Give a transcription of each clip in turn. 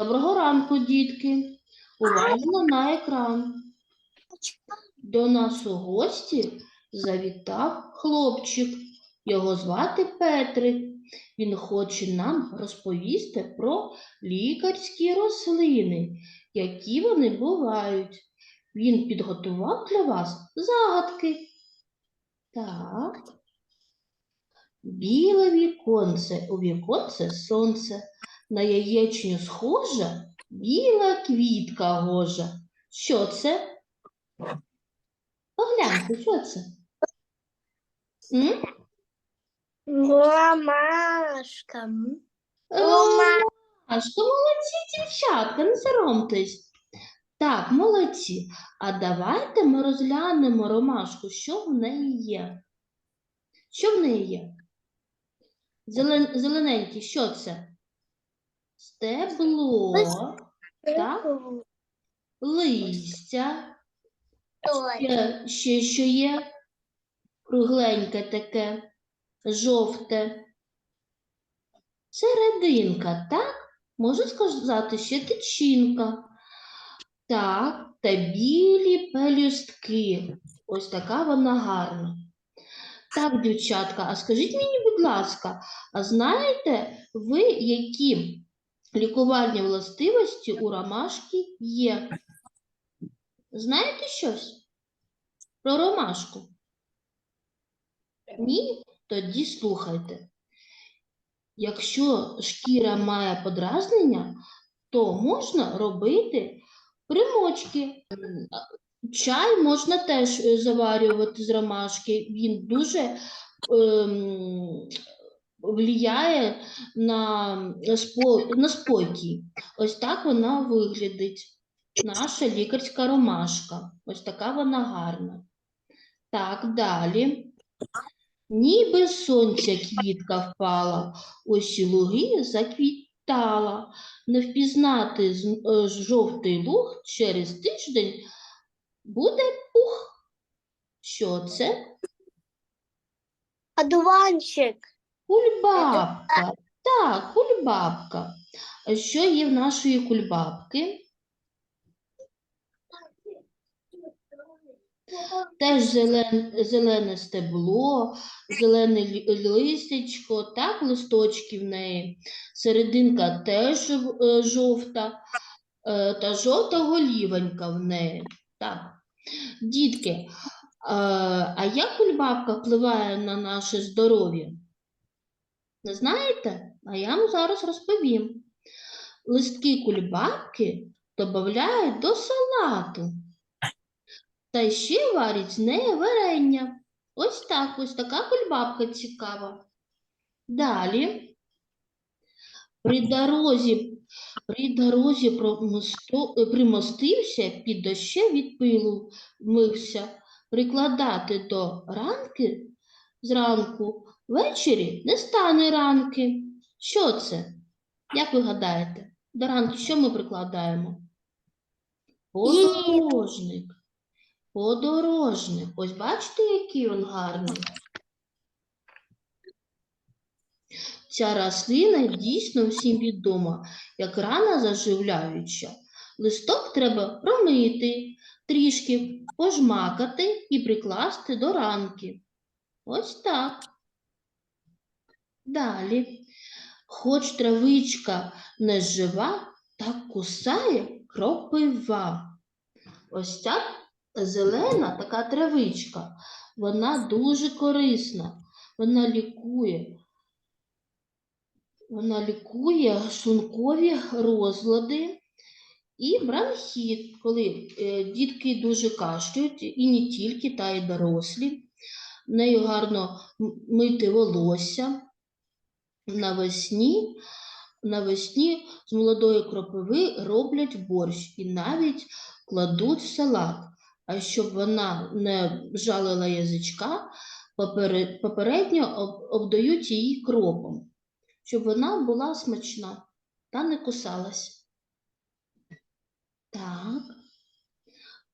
Доброго ранку, дітки. Уважно на екран. До нас у гості завітав хлопчик. Його звати Петрик. Він хоче нам розповісти про лікарські рослини, які вони бувають. Він підготував для вас загадки. Так. Біле віконце, у віконце сонце, на яєчню схожа біла квітка гожа. Що це? Погляньте, що це? М? Ромашка. Ромашка, молодці, дівчатка, не соромтесь. Так, молодці. А давайте ми розглянемо ромашку, що в неї є. Що в неї є? Зелен... Зелененький, що це? Стебло, так? листя, ще, ще що є кругленьке таке, жовте. Серединка, так? Можу сказати, ще тичинка. Так, та білі пелюстки. Ось така вона гарна. Так, дівчатка, а скажіть мені, будь ласка, а знаєте ви, які лікувальні властивості у ромашки є? Знаєте щось про ромашку? Ні? Тоді слухайте. Якщо шкіра має подразнення, то можна робити примочки. Чай можна теж заварювати з ромашки. Він дуже ем, влияє на, на, спо, на спокій. Ось так вона виглядить. Наша лікарська ромашка. Ось така вона гарна. Так, далі. Ніби сонця квітка впала, ось і луги заквітала. Не впізнати е, жовтий луг через тиждень буде пух. Що це? Одуванчик. Кульбабка. Так, кульбабка. Що є в нашої кульбабки? Теж зелен, зелене стебло, зелене листячко, так, листочки в неї. Серединка теж е, жовта, е, та жовта голівонька в неї. Так. Дітки, е, а як кульбабка впливає на наше здоров'я? Не знаєте? А я вам зараз розповім. Листки кульбабки додають до салату. Та ще варять з неї варення. Ось так, ось така кульбабка цікава. Далі. При дорозі, при дорозі примостився, під дощем від пилу вмився. Прикладати до ранки зранку, ввечері не стане ранки. Що це? Як ви гадаєте? До ранки що ми прикладаємо? Подорожник. Подорожник. Ось бачите, який він гарний. Ця рослина дійсно всім відома, як рана заживляюча. Листок треба промити, трішки пожмакати і прикласти до ранки. Ось так. Далі. Хоч травичка не жива, так кусає кропива. Ось ця зелена така травичка, вона дуже корисна. Вона лікує. Вона лікує шлункові розлади і бронхіт, коли е, дітки дуже кашлюють, і не тільки, та й дорослі. В Нею гарно мити волосся навесні. Навесні з молодої кропиви роблять борщ і навіть кладуть в салат. А щоб вона не жалила язичка, попередньо обдають її кропом, щоб вона була смачна та не кусалась. Так.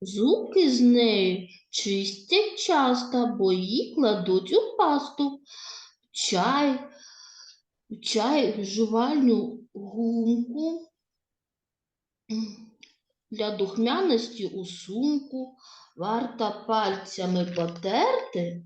Зубки з нею чистять часто, бо її кладуть у пасту. Чай, чай, жувальню гумку Для духмяності у сумку варто пальцями потерти.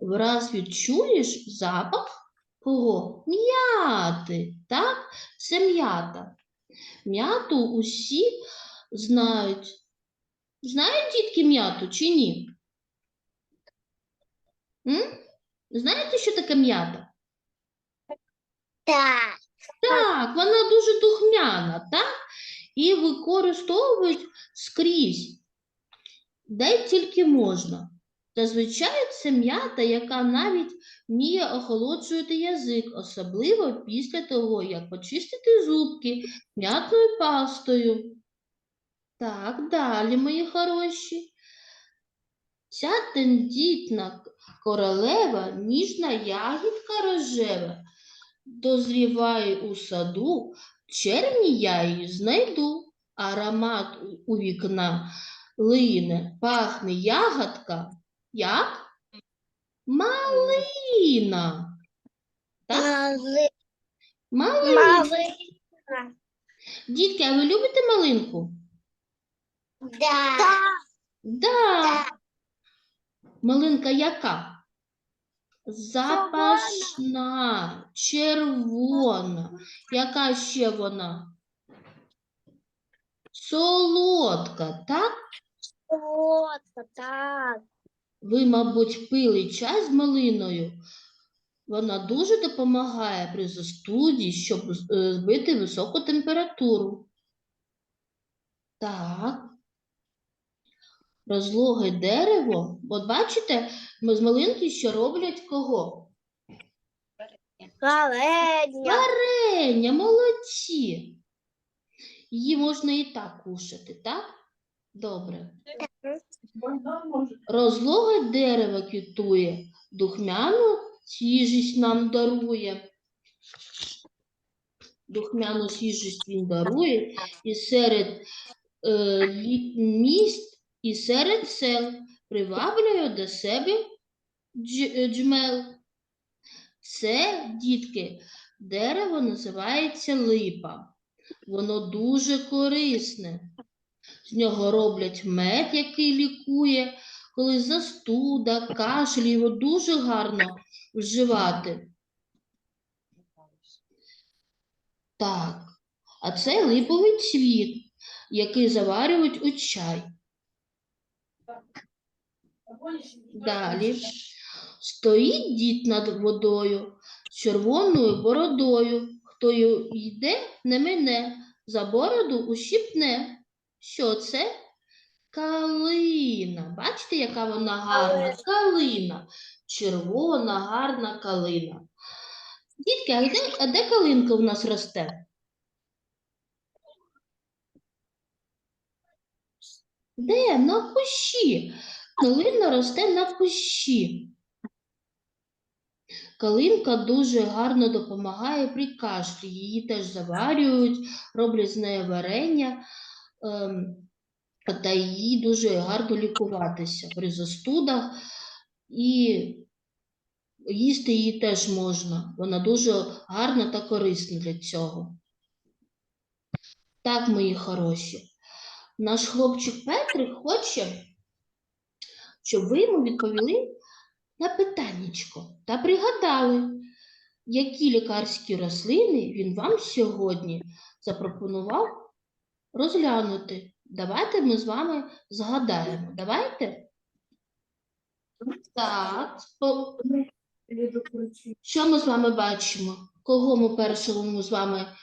Враз відчуєш запах кого? М'яти, так? Це м'ята. М'яту усі знають. Знають дітки м'яту чи ні? М? Знаєте, що таке м'ята? Так. Так, вона дуже духмяна, так? І використовують скрізь, де тільки можна. Зазвичай це м'ята, яка навіть вміє охолоджувати язик, особливо після того, як почистити зубки м'ятною пастою. Так, далі, мої хороші. Ця тендітна королева, ніжна ягідка рожева, дозріває у саду, червні я її знайду. Аромат у- вікна лине, пахне ягодка. Як? Малина. Так? Мали- Малина. Малина. Дітки, а ви любите малинку? Да. Да. Малинка яка? Запашна, червона. Яка ще вона? Солодка, так? Вот, так. Ви, мабуть, пили чай з малиною. Вона дуже допомагає при застуді, щоб е, збити високу температуру. Так. Розлоге дерево. От бачите, ми з малинки що роблять кого? Варення. Варення, молодці. Її можна і так кушати, так? Добре. Розлоге дерево квітує, духмяну свіжість нам дарує. Духмяну свіжість він дарує і серед е, міст, і серед сел приваблює до себе джмел. Це, дітки, дерево називається липа. Воно дуже корисне. З нього роблять мед, який лікує, коли застуда, кашель, його дуже гарно вживати. Так, а це липовий цвіт, який заварюють у чай. Далі. Стоїть дід над водою з червоною бородою. Хто йде, не мине, за бороду ущипне. Що це? Калина. Бачите, яка вона гарна? Калина. Червона, гарна калина. Дітки, а де, а де калинка в нас росте? Де? На кущі. Калина росте на кущі. Калинка дуже гарно допомагає при кашлі. Її теж заварюють, роблять з нею варення, ем, та її дуже гарно лікуватися при застудах. І їсти її теж можна. Вона дуже гарна та корисна для цього. Так, мої хороші. Наш хлопчик Петрик хоче, щоб ви йому відповіли на питаннячко та пригадали, які лікарські рослини він вам сьогодні запропонував розглянути. Давайте ми з вами згадаємо. Давайте? Так. Що ми з вами бачимо? Кого ми першому з вами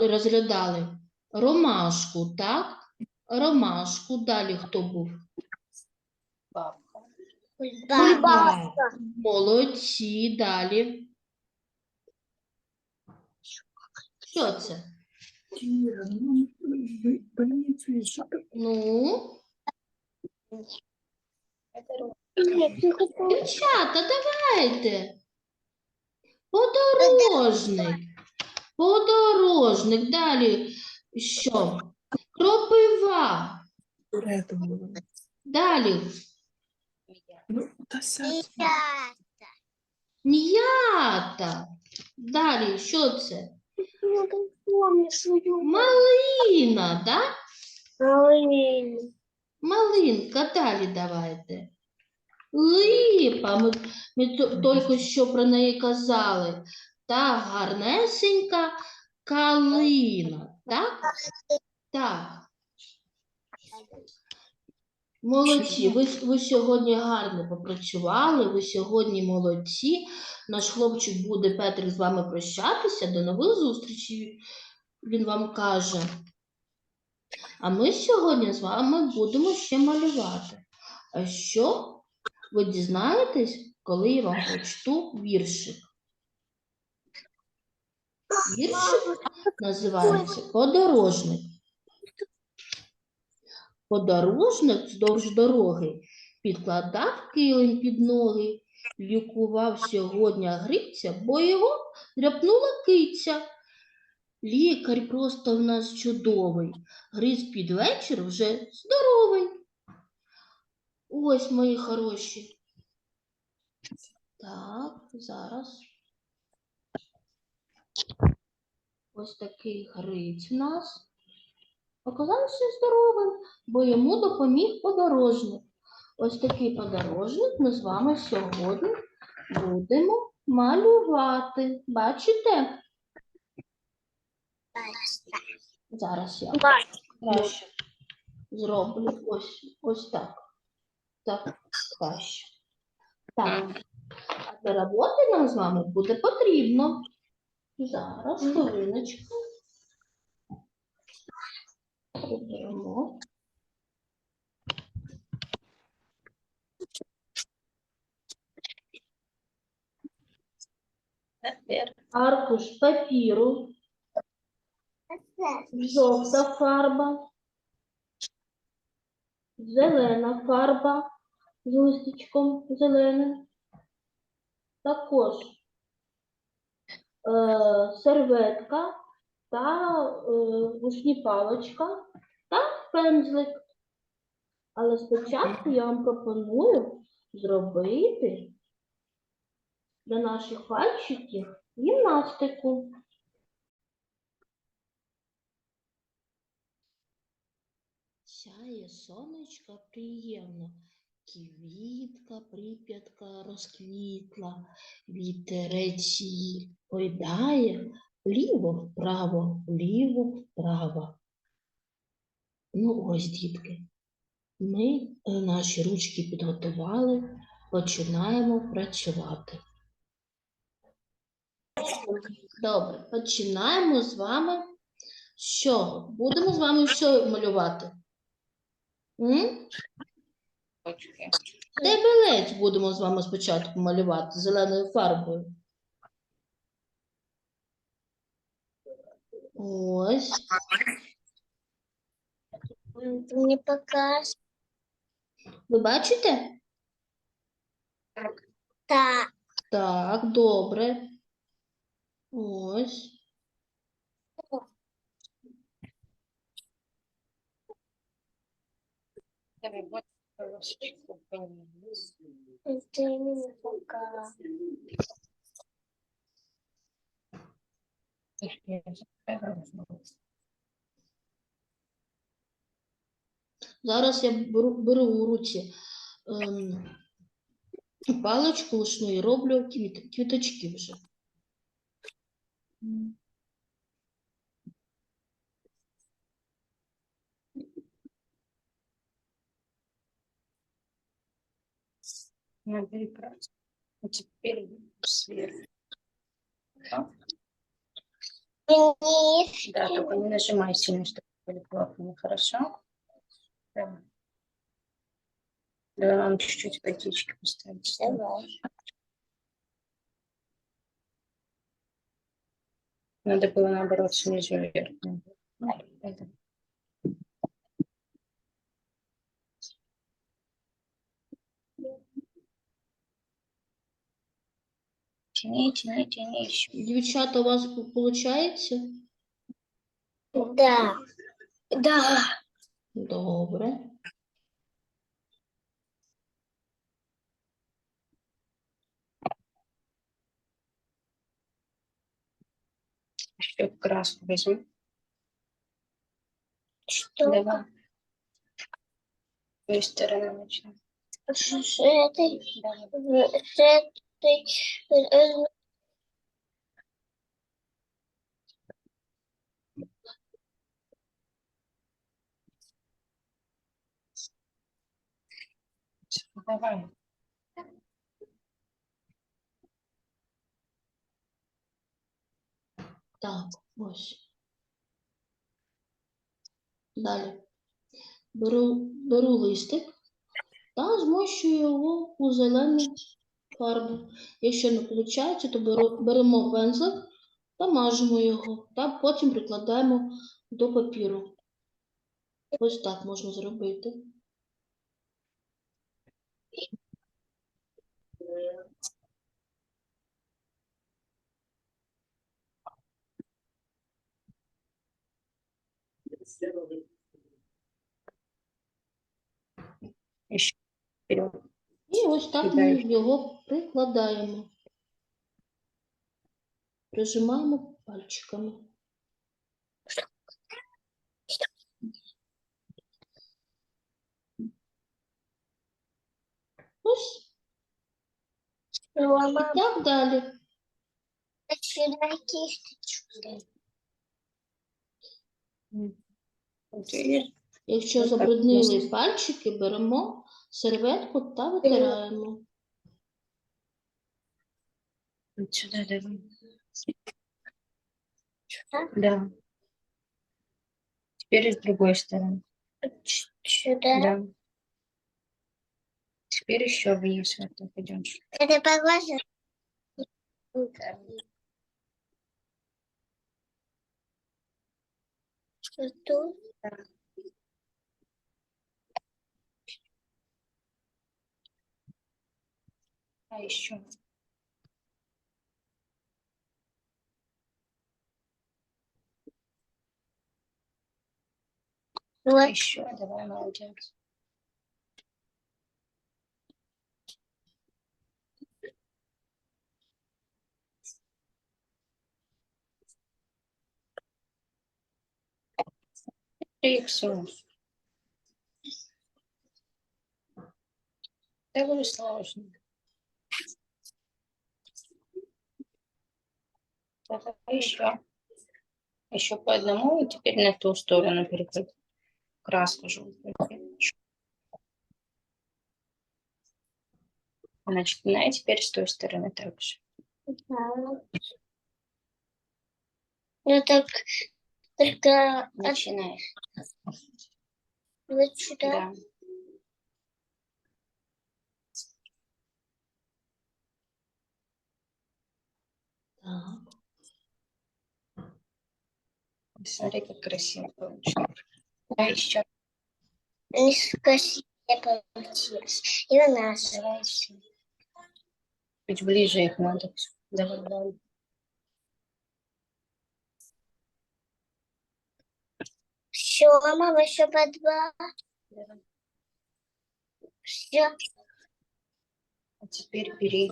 розглядали? Ромашку, так? Ромашку. Далі хто був? Бабка. Молодці, далі. Що це? Ну? Ну, не хочу. дівчата, давайте. Подорожник. Подорожник. Далі що? Кропива. Далі. Ну, М'ята. Далі, що це? Я не помню свою. Малина, да? Малину. Малинка, далі давайте. Липа, ми, ми тільки що про неї казали. Та гарнесенька калина, так? Так. Молодці, ви, ви сьогодні гарно попрацювали, ви сьогодні молодці. Наш хлопчик буде Петрик з вами прощатися. До нових зустрічей, він вам каже. А ми сьогодні з вами будемо ще малювати. А що ви дізнаєтесь, коли я вам прочту віршик? Віршик називається Подорожник. Подорожник вздовж дороги підкладав килим під ноги, лікував сьогодні гриця, бо його дряпнула киця. Лікар просто в нас чудовий, гриз під вечір вже здоровий. Ось мої хороші. Так, зараз. Ось такий гриць у нас. Оказався здоровим, бо йому допоміг подорожник. Ось такий подорожник ми з вами сьогодні будемо малювати. Бачите? Зараз я краще зроблю ось, ось так. Так, краще. Так. А для роботи нам з вами буде потрібно. Зараз, хвилиночку. Приберемо. Аркуш папіру, жовта фарба, зелена фарба з листочком зеленим. Також серветка та е, рушні паличка та пензлик. Але спочатку я вам пропоную зробити для наших пальчиків гімнастику. Сяє сонечко приємно, квітка, прип'ятка розквітла, вітерець її ойдає вліво-вправо, вліво-вправо. Ну ось, дітки, ми е, наші ручки підготували, починаємо працювати. Добре, починаємо з вами. чого? Будемо з вами що малювати? М? Стебелець будемо з вами спочатку малювати зеленою фарбою. Ось. Ты мне покажешь. Ви бачите? Так. Так, добре. Ось. Зараз я беру, беру у руці ем, паличку лишну і роблю квіт, квіточки вже. Ну, прекрасно. А теперь сверху. Вниз. Да, только не нажимай сильно, чтобы были плотные, хорошо? Да. Давай вам чуть-чуть котички поставить. Давай. Надо было наоборот снизу вверх. Ну, это. Тяни, тяни, тяни еще. Дівчата, у вас виходить? Да. Да. Добре. Еще краску возьму. Что? Давай. С той стороны начнем. С с этой, Давай. в- с этой, э, Давай. Так, ось. Далі. Беру, беру листик та змощую його у зелену фарбу. Якщо не виходить, то беремо пензлик та мажемо його, та потім прикладаємо до папіру. Ось так можна зробити. Еще вперед. І ось так ми його прикладаємо. Прижимаємо пальчиками. Ось і так далі. Якщо забруднили пальчики, беремо серветку та витираємо. Сюда давай. Да. Теперь с другой стороны. Сюда. Да. Теперь еще вниз вот так идешь. Это поглажу. Что тут? А еще. Вот. Еще. Давай, молодец. И все. Давай сложно. Давай еще. Еще по одному, и теперь на ту сторону переходи. Краску желтую. Значит, на теперь с той стороны также. Да. Ну так, только Начинай. вот сюда. Да. Так. Смотри, как красиво получилось. А еще Красиво получилось. И у нас. еще. Чуть ближе их надо. Давай, давай. Все, мама, еще по два. Все. А теперь бери.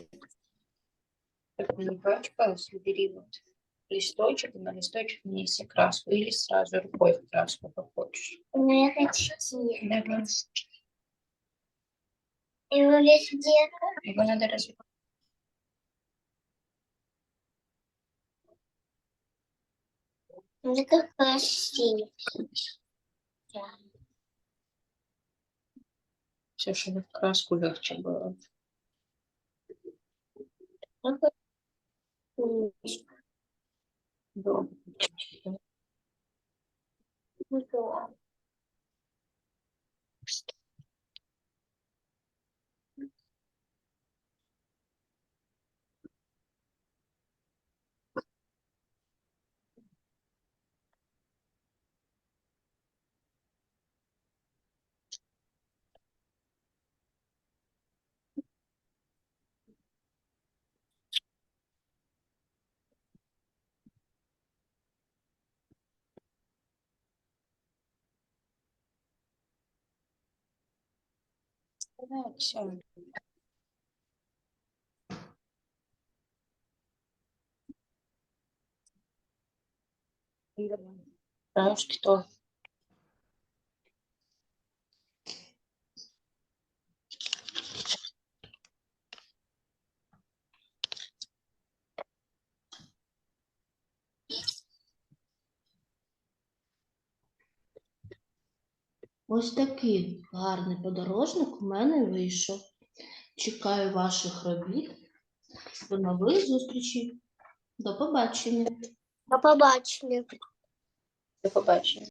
Как не пачкалась, бери вот листочек, на листочек нанеси краску. Или сразу рукой в краску, как хочешь. Ну, я хочу. Давай. Его везде. Его надо развивать. Ну, как красиво. Все, чтобы в краску легче было. Какой умничка. do Да, все. Трошки то. Ось такий гарний подорожник у мене вийшов. Чекаю ваших робіт. До нових зустрічей. До побачення. До побачення. До побачення.